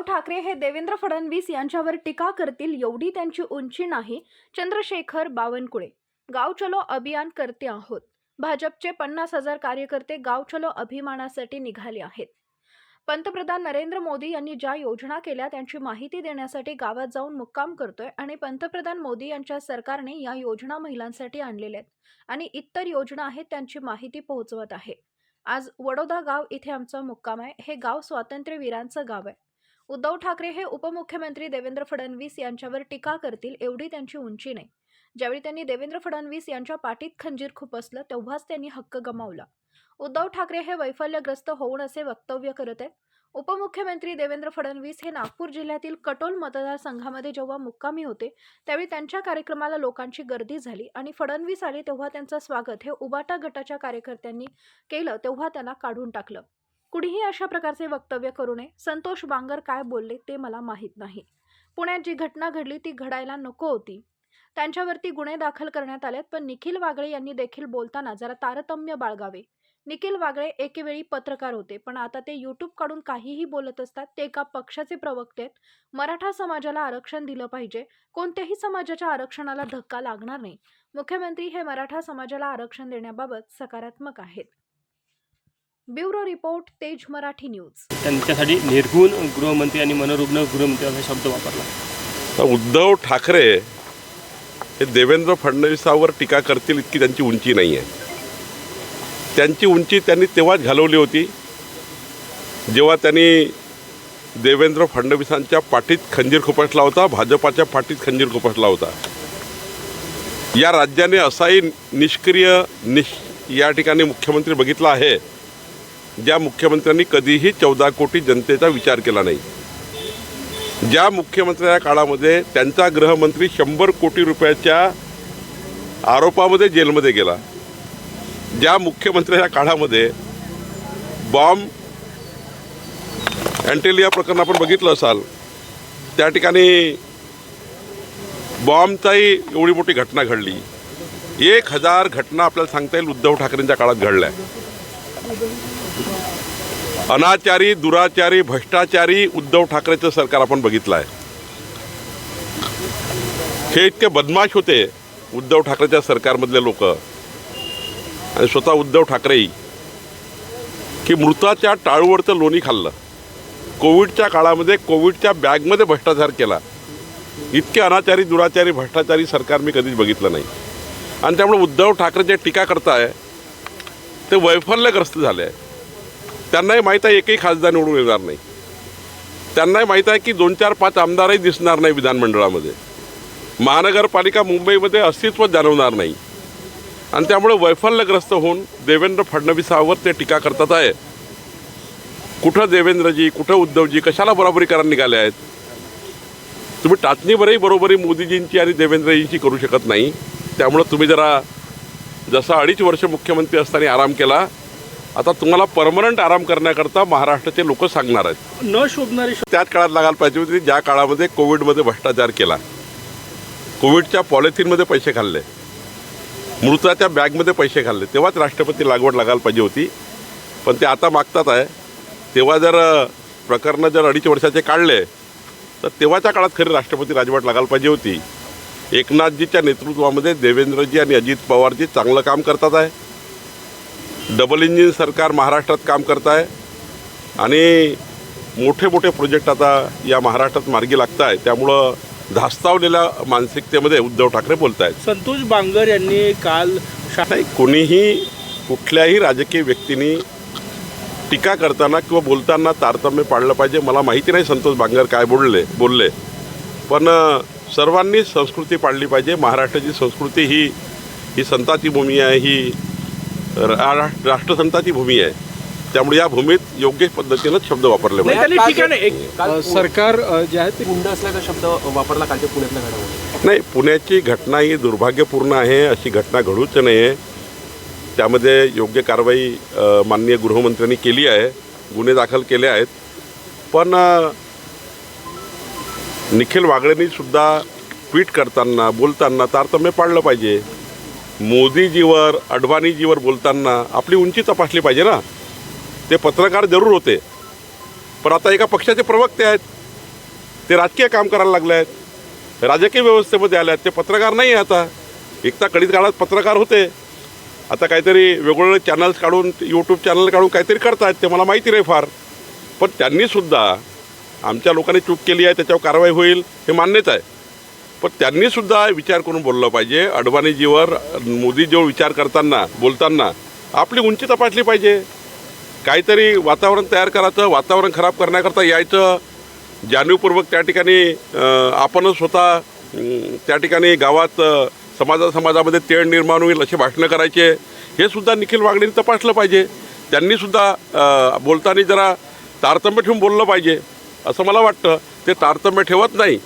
उद्धव ठाकरे हे देवेंद्र फडणवीस यांच्यावर टीका करतील एवढी त्यांची उंची नाही. चंद्रशेखर बावनकुळे गाव चलो अभियान करते आहोत. भाजपचे पन्नास हजार कार्यकर्ते गाव चलो अभिमानासाठी निघाले आहेत. पंतप्रधान नरेंद्र मोदी यांनी ज्या योजना केल्या त्यांची माहिती देण्यासाठी गावात जाऊन मुक्काम करतोय आणि पंतप्रधान मोदी यांच्या सरकारने या योजना महिलांसाठी आणलेल्या आहेत आणि इतर योजना आहेत त्यांची माहिती पोहोचवत आहे. आज वडोदा गाव इथे आमचा मुक्काम आहे. हे गाव स्वातंत्र्यवीरांचं गाव आहे. उद्धव ठाकरे हे उपमुख्यमंत्री देवेंद्र फडणवीस यांच्यावर टीका करतील एवढी त्यांची उंची नाही. ज्यावेळी त्यांनी देवेंद्र फडणवीस यांच्या पाठीत खंजीर खुपसलं तेव्हाच त्यांनी हक्क गमावला. उद्धव ठाकरे हे वैफल्यग्रस्त होऊन असे वक्तव्य करत आहेत. उपमुख्यमंत्री देवेंद्र फडणवीस हे नागपूर जिल्ह्यातील कटोल मतदारसंघामध्ये जेव्हा मुक्कामी होते त्यावेळी त्यांच्या कार्यक्रमाला लोकांची गर्दी झाली आणि फडणवीस आले तेव्हा त्यांचं स्वागत हे उबाटा गटाच्या कार्यकर्त्यांनी केलं तेव्हा त्यांना काढून टाकलं. कुणीही अशा प्रकारचे वक्तव्य करू नये. संतोष बांगर काय बोलले ते मला माहीत नाही. पुण्यात जी घटना घडली ती घडायला नको होती. त्यांच्यावरती गुन्हे दाखल करण्यात आलेत पण निखिल वागळे यांनी देखील बोलताना जरा तारतम्य बाळगावे. निखिल वागळे एकेवेळी पत्रकार होते पण आता ते यूट्यूब काढून काहीही बोलत असतात ते एका पक्षाचे प्रवक्ते आहेत. मराठा समाजाला आरक्षण दिलं पाहिजे. कोणत्याही समाजाच्या आरक्षणाला धक्का लागणार नाही. मुख्यमंत्री हे मराठा समाजाला आरक्षण देण्याबाबत सकारात्मक आहेत. ब्युरो रिपोर्ट तेज मराठी न्यूज. त्यांच्यासाठी निर्गुण गृहमंत्री आणि मनोरुग्ण गृहमंत्री असा शब्द वापरला. उद्धव ठाकरे हे देवेंद्र फडणवीसावर टीका करतील इतकी त्यांची उंची नाही आहे. त्यांची उंची त्यांनी तेव्हाच घालवली होती जेव्हा त्यांनी देवेंद्र फडणवीसांच्या पाठीत खंजीर खुपसला होता भाजपाच्या पाठीत खंजीर खुपसला होता. या राज्याने असाही निष्क्रिय निश या ठिकाणी मुख्यमंत्री बघितला आहे. ज्या मुख्यमंत्र्यांनी कधीही चौदा कोटी जनतेचा विचार केला नाही. ज्या मुख्यमंत्र्या काळामध्ये त्यांचा गृहमंत्री शंभर कोटी रुपयाच्या आरोपामध्ये जेलमध्ये गेला. ज्या मुख्यमंत्र्याच्या काळामध्ये बॉम्ब अँटेलिया प्रकरण आपण बघितलं असाल त्या ठिकाणी बॉम्बचाही एवढी मोठी घटना घडली. एक हजार घटना आपल्याला सांगता येईल उद्धव ठाकरेंच्या काळात घडल्या. अनाचारी दुराचारी भ्रष्टाचारी उद्धव ठाकरेचं सरकार आपण बघितलं आहे हे इतके बदमाश होते उद्धव ठाकरेच्या सरकारमधले लोक. आणि स्वतः उद्धव ठाकरेही की मृताच्या टाळूवरचं लोणी खाल्लं. कोविडच्या काळामध्ये कोविडच्या बॅगमध्ये भ्रष्टाचार केला. इतके अनाचारी दुराचारी भ्रष्टाचारी सरकार मी कधीच बघितलं नाही. आणि त्यामुळे उद्धव ठाकरे जे टीका करताय ते वैफल्यग्रस्त झाले. आहे त्यांनाही माहीत आहे एकही खासदार निवडून येणार नाही. त्यांनाही माहीत आहे की दोन चार पाच आमदारही दिसणार नाही विधानमंडळामध्ये. महानगरपालिका मुंबईमध्ये अस्तित्व जाणवणार नाही. आणि त्यामुळे वैफल्यग्रस्त होऊन देवेंद्र फडणवीसावर ते टीका करतात आहे. कुठं देवेंद्रजी कुठं उद्धवजी कशाला बरोबरी करायला निघाले आहेत? तुम्ही टाचणीवरही बरोबरी मोदीजींची आणि देवेंद्रजींची करू शकत नाही. त्यामुळं तुम्ही जरा जसा अडीच वर्ष मुख्यमंत्री असताना आराम केला आता तुम्हाला परमनंट आराम करण्याकरता महाराष्ट्राचे लोक सांगणार आहेत. न शोभणारी त्याच काळात लागायला पाहिजे होती ज्या काळामध्ये कोविडमध्ये भ्रष्टाचार केला. कोविडच्या पॉलिथिनमध्ये पैसे खाल्ले. मृताच्या बॅगमध्ये पैसे खाल्ले. तेव्हाच राष्ट्रपती लागवड लागायला पाहिजे होती. पण ते आता मागतात आहे. तेव्हा जर प्रकरणं जर अडीच वर्षाचे काढले तर तेव्हाच्या काळात खरी राष्ट्रपती राजवट लागायला पाहिजे होती. एकनाथजीच्या नेतृत्वामध्ये देवेंद्रजी आणि अजित पवारजी चांगलं काम करतात आहे. डबल इंजिन सरकार महाराष्ट्रात काम करत आहे आणि मोठे मोठे प्रोजेक्ट आता या महाराष्ट्रात मार्गी लागत आहे त्यामुळं धास्तावलेल्या मानसिकतेमध्ये उद्धव ठाकरे बोलत आहेत संतोष बांगर यांनी काल नाही कोणीही कुठल्याही राजकीय व्यक्तीने टीका करताना किंवा बोलताना तारतम्य पाळलं पाहिजे मला माहिती नाही संतोष बांगर काय बोलले बोलले. पण सर्वांनी संस्कृती पाळली पाहिजे. महाराष्ट्राची संस्कृती ही ही संताची भूमी आहे ही राष्ट्रसंताची भूमी आहे. त्यामुळे या भूमीत योग्य पद्धतीनं शब्द वापरले नाही, पाहिजे. त्यांनी ठिकाण एक काल सरकार जे आहे ते गुंड असल्याचा शब्द वापरला कालच्या पुण्यातल्या घडामोडी. नाही पुण्याची घटना ही दुर्भाग्यपूर्ण आहे अशी घटना घडूच नये त्यामध्ये योग्य कारवाई माननीय गृहमंत्र्यांनी केली आहे गुन्हे दाखल केले आहेत. पण निखिल वागळेंनी सुद्धा ट्विट करताना बोलताना तारतम्य पाळलं पाहिजे. मोदीजीवर अडवाणीजीवर बोलताना आपली उंची तपासली पाहिजे ना. ते पत्रकार जरूर होते. पण आता एका पक्षाचे प्रवक्ते आहेत. ते राजकीय काम करायला लागले आहेत. राजकीय व्यवस्थेमध्ये आले आहेत. ते पत्रकार नाही आहे आता. एकता कडीत काळात पत्रकार होते. आता काहीतरी वेगवेगळे चॅनल्स काढून यूट्यूब चॅनल काढून काहीतरी करतात ते मला माहिती नाही फार. पण त्यांनीसुद्धा आमच्या लोकांनी चूक केली आहे त्याच्यावर कारवाई होईल हे मान्यच आहे. पण त्यांनीसुद्धा विचार करून बोललं पाहिजे. अडवाणीजीवर मोदीजीवर विचार करताना बोलताना आपली उंची तपासली पाहिजे. काहीतरी वातावरण तयार करायचं वातावरण खराब करण्याकरता यायचं. जाणीवपूर्वक त्या ठिकाणी आपणच स्वतः त्या ठिकाणी गावात समाजा समाजामध्ये तेढ निर्माण होईल असे भाषणं करायचे. हे सुद्धा निखिल वागणेने तपासलं पाहिजे. त्यांनीसुद्धा बोलताना जरा तारतम्य ठेवून बोललं पाहिजे. असं मला वाटतं. ते तारतम्य ठेवत नाही.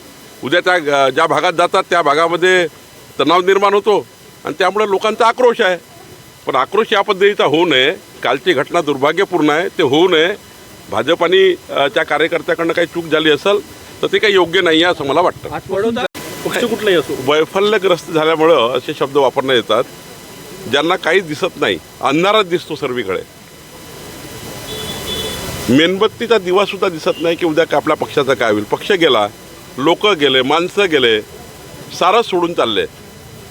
उद्या त्या ज्या भागात जातात त्या भागामध्ये तणाव निर्माण होतो आणि त्यामुळे लोकांचा आक्रोश आहे. पण आक्रोश या पद्धतीचा होऊ नये. कालची घटना दुर्भाग्यपूर्ण आहे. ते होऊ नये. भाजप आणि त्या कार्यकर्त्याकडनं काही चूक झाली असेल तर ते काही योग्य नाही आहे असं मला वाटतं. पक्ष कुठलाही असो. वैफल्यग्रस्त झाल्यामुळं असे शब्द वापरण्यात येतात ज्यांना काही दिसत नाही. अंधारात दिसतो सर्वीकडे. मेणबत्तीचा दिवासुद्धा दिसत नाही की उद्या आपल्या पक्षाचा काय होईल. पक्ष गेला लोक गेले माणसं गेले सारं सोडून चालले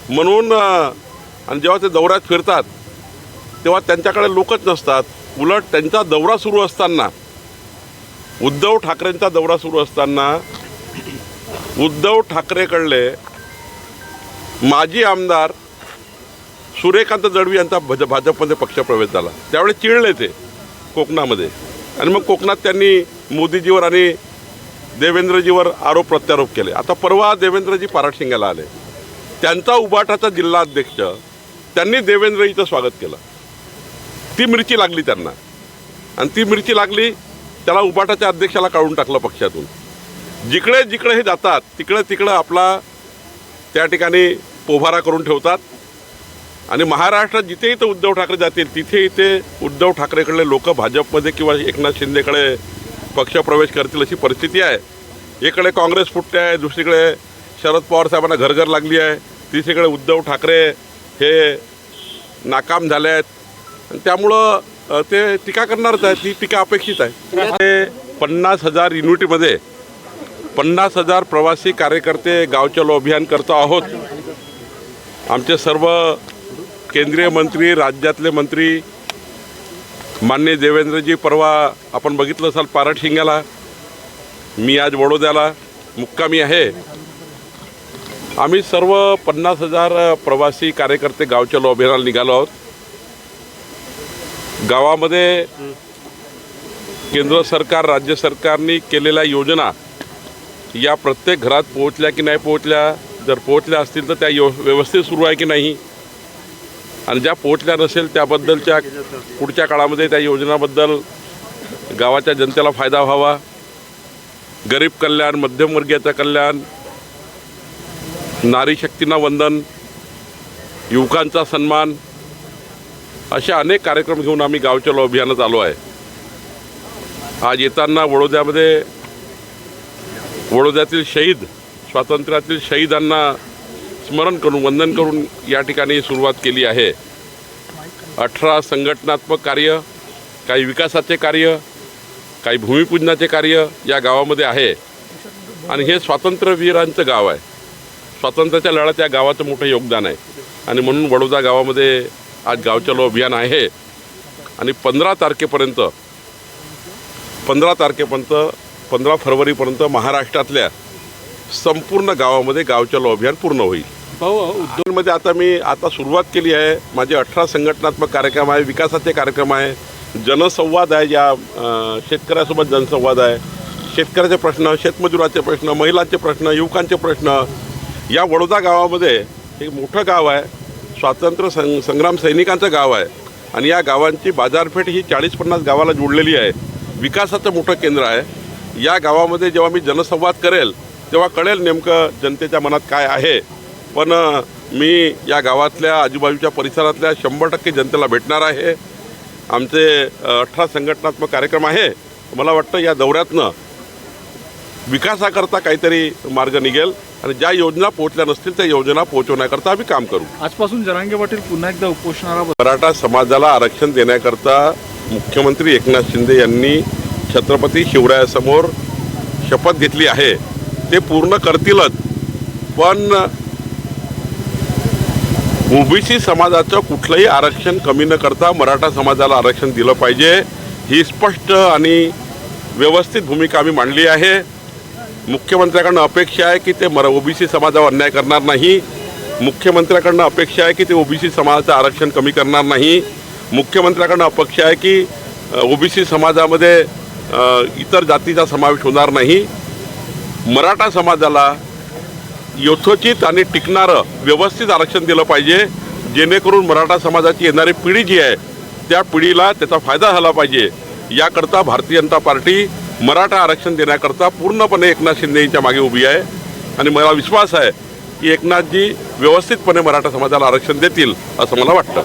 म्हणून आणि जेव्हा ते दौऱ्यात फिरतात तेव्हा त्यांच्याकडे लोकच नसतात. उलट त्यांचा दौरा सुरू असताना उद्धव ठाकरेंचा दौरा सुरू असताना उद्धव ठाकरेकडले माजी आमदार सूर्यकांत जडवी यांचा भज भाजपमध्ये पक्षप्रवेश झाला. त्यावेळी चिडले ते कोकणामध्ये. आणि मग कोकणात त्यांनी मोदीजीवर आणि देवेंद्रजीवर आरोप प्रत्यारोप केले. आता परवा देवेंद्रजी पाराटशिंगाला आले. त्यांचा उबाटाचा जिल्हा अध्यक्ष त्यांनी देवेंद्रजीचं स्वागत केलं. ती मिरची लागली त्यांना. आणि ती मिरची लागली त्याला उबाटाच्या अध्यक्षाला काढून टाकलं पक्षातून. जिकडे जिकडे हे जातात तिकडे तिकडं आपला त्या ठिकाणी पोभारा करून ठेवतात. आणि महाराष्ट्रात जिथे इथं उद्धव ठाकरे जातील तिथे इथे उद्धव ठाकरेकडले लोक भाजपमध्ये किंवा एकनाथ शिंदेकडे पक्षप्रवेश करतील अशी परिस्थिती आहे. इकडे काँग्रेस फुटते आहे दुसरीकडे शरद पवार साहेबांना घरघर लागली आहे. तिसरीकडे उद्धव ठाकरे हे नाकाम झाले आहेत. आणि त्यामुळं ते टीका करणारच आहे ती टीका अपेक्षित आहे. ते पन्नास हजार युनिटीमध्ये पन्नास हजार प्रवासी कार्यकर्ते गावचलो अभियान करतो आहोत. आमचे सर्व केंद्रीय मंत्री राज्यातले मंत्री मान्य देवेंद्रजी परवा आपण बघितलं असाल पारटशिंग्याला मी आज वडोद्याला. मुक्कामी आहे. आम्ही सर्व पन्नास हजार प्रवासी कार्यकर्ते गावच्या चलो अभियानाला निघालो आहोत. गावामध्ये केंद्र सरकार राज्य सरकारने केलेल्या योजना या प्रत्येक घरात पोहोचल्या की नाही पोहोचल्या जर पोहोचल्या असतील तर त्या यो व्यवस्थित सुरू आहे की नाही? आणि ज्या पोहोचल्या नसेल त्याबद्दलच्या पुढच्या काळामध्ये त्या योजनाबद्दल गावाच्या जनतेला फायदा व्हावा. गरीब कल्याण मध्यमवर्गीयाचं कल्याण नारी शक्तींना वंदन युवकांचा सन्मान असे अनेक कार्यक्रम घेऊन आम्ही गावच्या अभियानात आलो आहे. आज येताना वडोद्यामध्ये वडोद्यातील शहीद स्वातंत्र्यातील शहीदांना स्मरण करून वंदन करून या ठिकाणी सुरुवात केली आहे. अठरा संघटनात्मक कार्य काही विकासाचे कार्य काही भूमिपूजनाचे कार्य या गावामध्ये आहे. आणि हे स्वातंत्र्यवीरांचं गाव आहे. स्वातंत्र्याच्या लढ्यात या गावाचं मोठं योगदान आहे. आणि म्हणून वडोदा गावामध्ये आज गावचलो अभियान आहे. आणि पंधरा तारखेपर्यंत पंधरा तारखेपर्यंत पंधरा फरवरीपर्यंत महाराष्ट्रातल्या संपूर्ण गावामध्ये गाव चलो अभियान पूर्ण होईल. भाऊ उद्धवमध्ये आता मी आता सुरुवात केली आहे. माझे अठरा संघटनात्मक कार्यक्रम आहे विकासाचे कार्यक्रम आहे. जनसंवाद आहे या शेतकऱ्यासोबत जनसंवाद आहे. शेतकऱ्याचे प्रश्न शेतमजुराचे प्रश्न महिलांचे प्रश्न युवकांचे प्रश्न या वडोदा गावामध्ये एक मोठं गाव आहे. स्वातंत्र्य सं संग्राम सैनिकांचं गाव आहे. आणि या गावांची बाजारपेठ ही चाळीस पन्नास गावाला जोडलेली आहे. विकासाचं मोठं केंद्र आहे. या गावामध्ये जेव्हा मी जनसंवाद करेल तेव्हा कळेल नेमकं जनतेच्या मनात काय आहे. पण मी या गावातल्या आजूबाजूच्या परिसरातल्या शंभर टक्के जनतेला भेटणार आहे. आमचे अठरा संघटनात्मक कार्यक्रम आहे. मला वाटतं या दौऱ्यातनं विकासाकरता काहीतरी मार्ग निघेल आणि ज्या योजना पोहोचल्या नसतील त्या योजना पोहोचवण्याकरता आम्ही काम करू. आजपासून जरांगे पाटील पुन्हा एकदा उपोषणाला मराठा समाजाला आरक्षण देण्याकरता मुख्यमंत्री एकनाथ शिंदे यांनी छत्रपती शिवरायासमोर शपथ घेतली आहे. ते पूर्ण करतीलच. पण ओबीसी समाजाचं कुठलंही आरक्षण कमी न करता मराठा समाजाला आरक्षण दिलं पाहिजे ही स्पष्ट आणि व्यवस्थित भूमिका आम्ही मांडली आहे. मुख्यमंत्र्याकडनं अपेक्षा आहे की ते मरा ओबीसी समाजावर अन्याय करणार नाही. मुख्यमंत्र्याकडनं अपेक्षा आहे की ते ओबीसी समाजाचं आरक्षण कमी करणार नाही. मुख्यमंत्र्याकडनं अपेक्षा आहे की ओबीसी समाजामध्ये इतर जातीचा समावेश होणार नाही. मराठा समाजाला यथोचित आणि टिकणारं व्यवस्थित आरक्षण दिलं पाहिजे जेणेकरून मराठा समाजाची येणारी पिढी जी आहे त्या पिढीला त्याचा फायदा झाला पाहिजे. याकरता भारतीय जनता पार्टी मराठा आरक्षण देण्याकरता पूर्णपणे एकनाथ शिंदे यांच्या मागे उभी आहे. आणि मला विश्वास आहे की एकनाथजी व्यवस्थितपणे मराठा समाजाला आरक्षण देतील असं मला वाटतं.